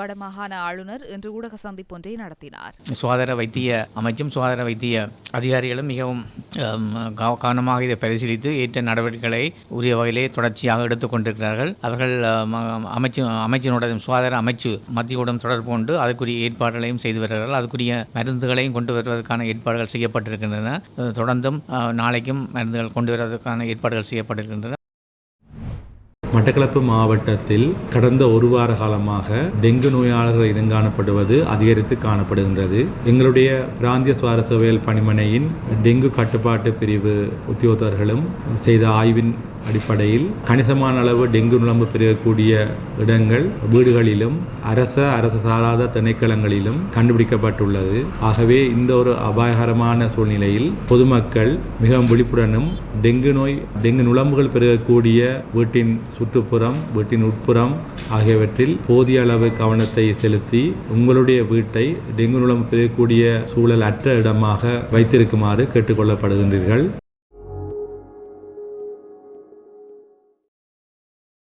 வடமாகாண ஆளுநர் இன்று ஊடக சந்திப்பு ஒன்றை நடத்தினார். சுகாதார வைத்திய அமைச்சும் சுகாதார வைத்திய அதிகாரிகளும் மிகவும் கவனமாக இதை பரிசீலித்து ஏற்ற நடவடிக்கைகளை உரிய வகையிலே தொடர்ச்சியாக எடுத்துக்கொண்டிருக்கிறார்கள் அவர்கள் அமைச்சு அமைச்சினுடன் சுகாதார அமைச்சு மத்தியுடன் தொடர்பு கொண்டு அதற்குரிய ஏற்பாடுகளையும் செய்து வருகிறார்கள். அதுக்குரிய மருந்துகளையும் கொண்டு வருவதற்கான ஏற்பாடுகள் செய்யப்பட்டிருக்கின்றன. தொடர்ந்தும் நாளைக்கும் மருந்துகள் கொண்டு வருவதற்கான ஏற்பாடுகள் செய்யப்பட்டிருக்கின்றன. மட்டக்களப்பு மாவட்டத்தில் கடந்த ஒரு வார காலமாக டெங்கு நோயாளர்கள் இனங்காணப்படுவது அதிகரித்து காணப்படுகின்றது. எங்களுடைய பிராந்திய சுவார சேவையல் பணிமனையின் டெங்கு கட்டுப்பாட்டு பிரிவு உத்தியோகத்தர்களும் செய்த ஆய்வின் அடிப்படையில் கணிசமான அளவு டெங்கு நுழம்பு பெருகக்கூடிய இடங்கள் வீடுகளிலும் அரச அரசு சாராத திணைக்களங்களிலும் கண்டுபிடிக்கப்பட்டுள்ளது. ஆகவே இந்த ஒரு அபாயகரமான சூழ்நிலையில் பொதுமக்கள் மிகவும் விழிப்புடனும் டெங்கு நோய் டெங்கு நுழம்புகள் பெருகக்கூடிய வீட்டின் சுற்று சுற்றுப்புறம் வீட்டின் உட்புறம் ஆகியவற்றில் போதிய அளவு கவனத்தை செலுத்தி உங்களுடைய வீட்டை டெங்கு நூலம் பெறக்கூடிய சூழல் அற்ற இடமாக வைத்திருக்குமாறு கேட்டுக்கொள்ளப்படுகின்றீர்கள்.